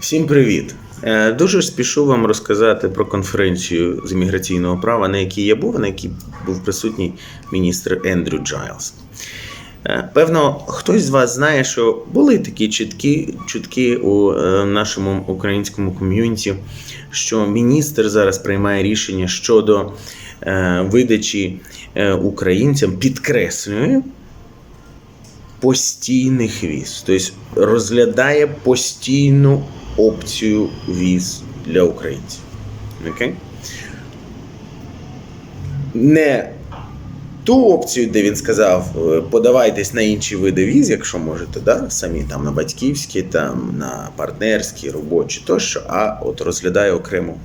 Всім привіт! Е, Дуже спішу вам розказати про конференцію з імміграційного права, на якій я був, на якій був присутній міністр Ендрю Джайлз. Е, Певно, хтось з вас знає, що були такі чіткі чутки у е, нашому українському ком'юніті, що міністр зараз приймає рішення щодо видачі українцям, підкреслюю, постійних віз. Тобто розглядає постійну опцію віз для українців. Окей? Не ту опцію, де він сказав, е, подавайтесь на інші види віз, якщо можете, да? самі там на батьківські, там на партнерські, робочі тощо, а от розглядає окрему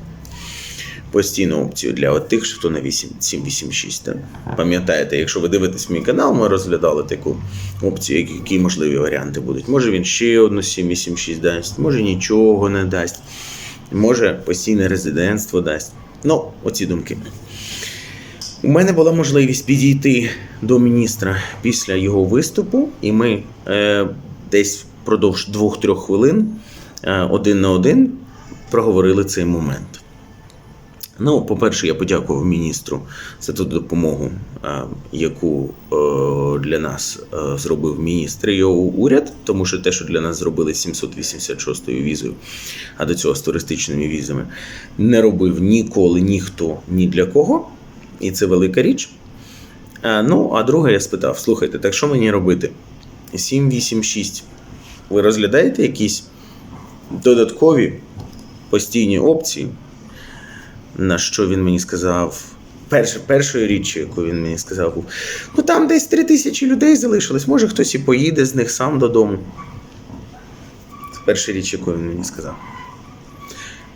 постійну опцію для от тих, хто на 8, 786. Пам'ятаєте, якщо ви дивитесь мій канал, ми розглядали таку опцію, які, можливі варіанти будуть. Може він ще одну 786 дасть, може нічого не дасть, може постійне резидентство дасть. Ну, оці думки. У мене була можливість підійти до міністра після його виступу, і ми е, десь впродовж двох-трьох хвилин е, один на один проговорили цей момент. Ну, по-перше, я подякував міністру за ту допомогу, е, яку е, для нас е, зробив міністр і його уряд, тому що те, що для нас зробили 786-ю візою, а до цього з туристичними візами, не робив ніколи ніхто ні для кого. І це велика річ. Ну, а друге, я спитав: слухайте, так що мені робити? 786. Ви розглядаєте якісь додаткові постійні опції? На що він мені сказав? Перш, першою річчю, яку він мені сказав, був: ну там десь три тисячі людей залишилось, може хтось і поїде з них сам додому. Це перша річ, яку він мені сказав.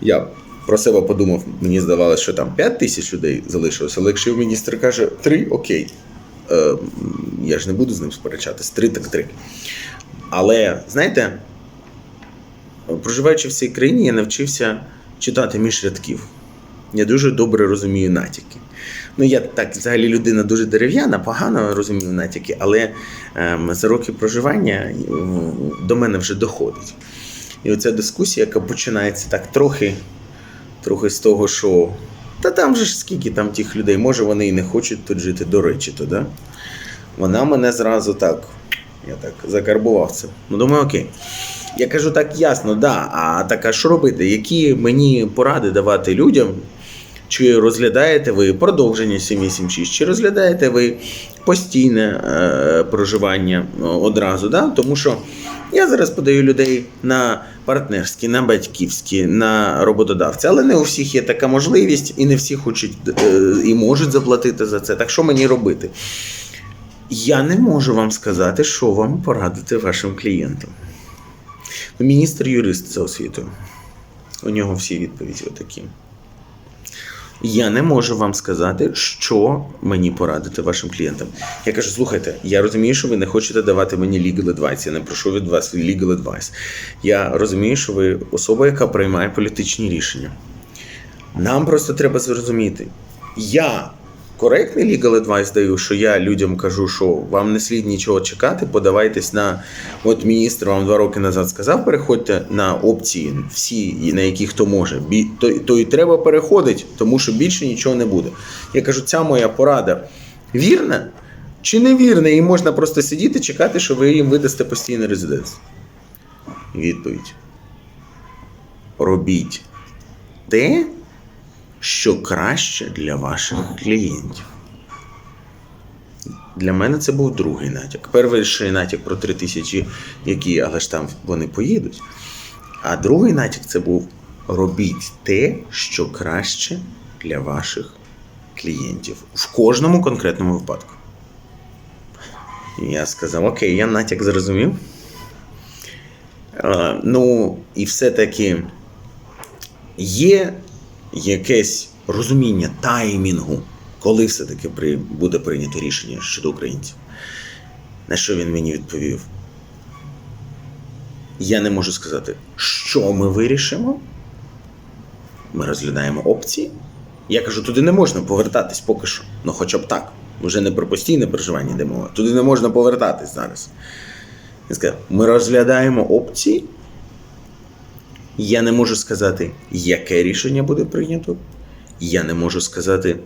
Я про себе подумав, мені здавалося, що там 5 тисяч людей залишилося, але якщо міністр каже 3, окей. Е, я ж не буду з ним сперечатись, 3 так 3. Але знаєте, проживаючи в цій країні, я навчився читати між рядків. Я дуже добре розумію натяки. Ну, я так, взагалі, людина дуже дерев'яна, погано розумію натяки, але ем, за роки проживання до мене вже доходить. І оця дискусія, яка починається так трохи, трохи з того, що та там же ж скільки там тих людей, може вони і не хочуть тут жити, до речі, то, да? вона мене зразу так, я так закарбував це. Ну, думаю, окей. Я кажу так ясно, да. А так а що робити? Які мені поради давати людям? Чи розглядаєте ви продовження 786, чи розглядаєте ви постійне е, проживання е, одразу? Да? Тому що я зараз подаю людей на партнерські, на батьківські, на роботодавця, але не у всіх є така можливість, і не всі хочуть е, і можуть заплатити за це. Так що мені робити? Я не можу вам сказати, що вам порадити вашим клієнтам. Ну, Міністр юрист за освітою. У нього всі відповіді отакі. Я не можу вам сказати, що мені порадити вашим клієнтам. Я кажу: слухайте, я розумію, що ви не хочете давати мені legal advice, Я не прошу від вас legal advice. Я розумію, що ви особа, яка приймає політичні рішення. Нам просто треба зрозуміти. Я коректний legal advice даю, що я людям кажу, що вам не слід нічого чекати, подавайтесь на. От міністр вам два роки назад сказав, переходьте на опції, всі, на які хто може. То, то і треба переходити, тому що більше нічого не буде. Я кажу, ця моя порада вірна чи невірна, і можна просто сидіти, чекати, що ви їм видасте постійне резидентство. Відповідь. Робіть те, що краще для ваших клієнтів. Для мене це був другий натяк. Перший натяк про три тисячі, які, але ж там вони поїдуть. А другий натяк це був робіть те, що краще для ваших клієнтів в кожному конкретному випадку. Я сказав: Окей, я натяк зрозумів. Е, ну, і все-таки є якесь розуміння таймінгу, коли все-таки буде прийнято рішення щодо українців. На що він мені відповів? Я не можу сказати, що ми вирішимо. Ми розглядаємо опції. Я кажу, туди не можна повертатись поки що. Ну, хоча б так. Вже не про постійне проживання йде мова. Туди не можна повертатись зараз. Він сказав, ми розглядаємо опції, Я не можу сказати, яке рішення буде прийнято. Я не можу сказати,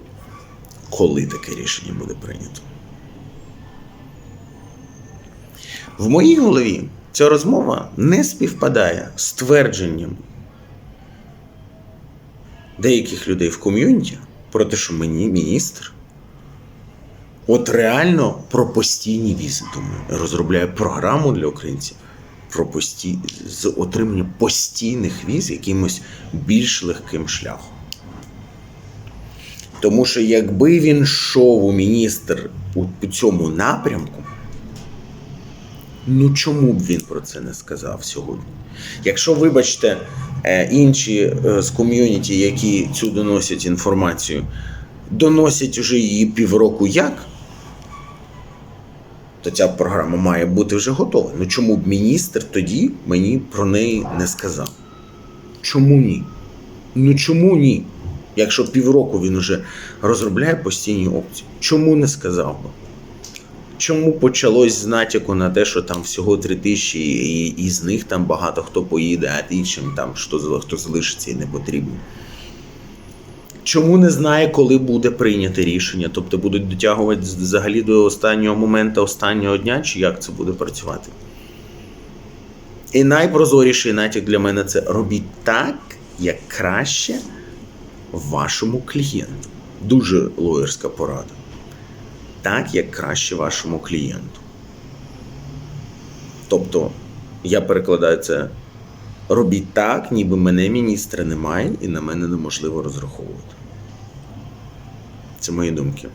коли таке рішення буде прийнято. В моїй голові ця розмова не співпадає з твердженням деяких людей в ком'юніті про те, що мені міністр. От реально про постійні візи, думаю, розробляє програму для українців про пості... з отримання постійних віз якимось більш легким шляхом. Тому що якби він йшов у міністр у цьому напрямку, ну чому б він про це не сказав сьогодні? Якщо, вибачте, е, інші е, з ком'юніті, які цю доносять інформацію, доносять уже її півроку як, то ця програма має бути вже готова. Ну чому б міністр тоді мені про неї не сказав? Чому ні? Ну чому ні? Якщо півроку він вже розробляє постійні опції, чому не сказав би? Чому почалось з натяку на те, що там всього три тисячі, і, і з них там багато хто поїде, а іншим там що, хто залишиться і не потрібно? Чому не знає, коли буде прийнято рішення? Тобто будуть дотягувати взагалі до останнього моменту, останнього дня, чи як це буде працювати? І найпрозоріший натяк для мене це робіть так, як краще вашому клієнту. Дуже лоєрська порада. Так, як краще вашому клієнту. Тобто, я перекладаю це робіть так, ніби мене міністра немає, і на мене неможливо розраховувати. Це мої думки.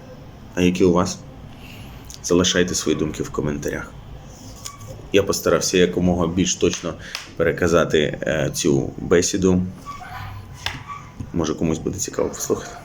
А які у вас? Залишайте свої думки в коментарях. Я постарався якомога більш точно переказати е, цю бесіду. Може комусь буде цікаво послухати.